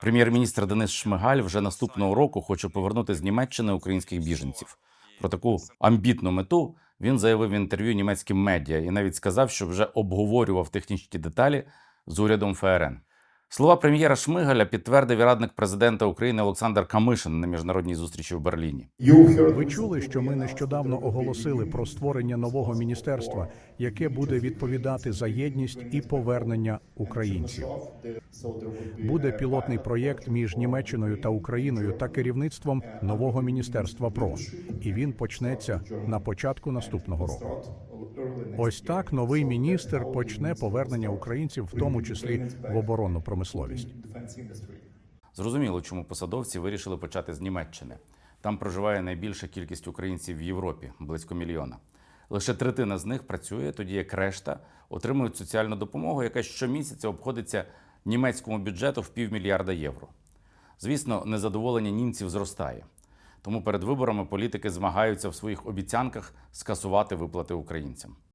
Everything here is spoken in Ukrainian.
Прем'єр-міністр Денис Шмигаль вже наступного року хоче повернути з Німеччини українських біженців. Про таку амбітну мету він заявив в інтерв'ю німецьким медіа і навіть сказав, що вже обговорював технічні деталі з урядом ФРН. Слова прем'єра Шмигаля підтвердив і радник президента України Олександр Камишин на міжнародній зустрічі в Берліні. Ви чули, що ми нещодавно оголосили про створення нового міністерства, яке буде відповідати за єдність і повернення українців. Буде пілотний проєкт між Німеччиною та Україною та керівництвом нового міністерства ПРО, і він почнеться на початку наступного року. Ось так новий міністр почне повернення українців, в тому числі в оборонну промисловість. Зрозуміло, чому посадовці вирішили почати з Німеччини. Там проживає найбільша кількість українців в Європі близько мільйона. Лише третина з них працює, тоді як решта отримують соціальну допомогу, яка щомісяця обходиться німецькому бюджету в півмільярда євро. Звісно, незадоволення німців зростає. Тому перед виборами політики змагаються в своїх обіцянках скасувати виплати українцям.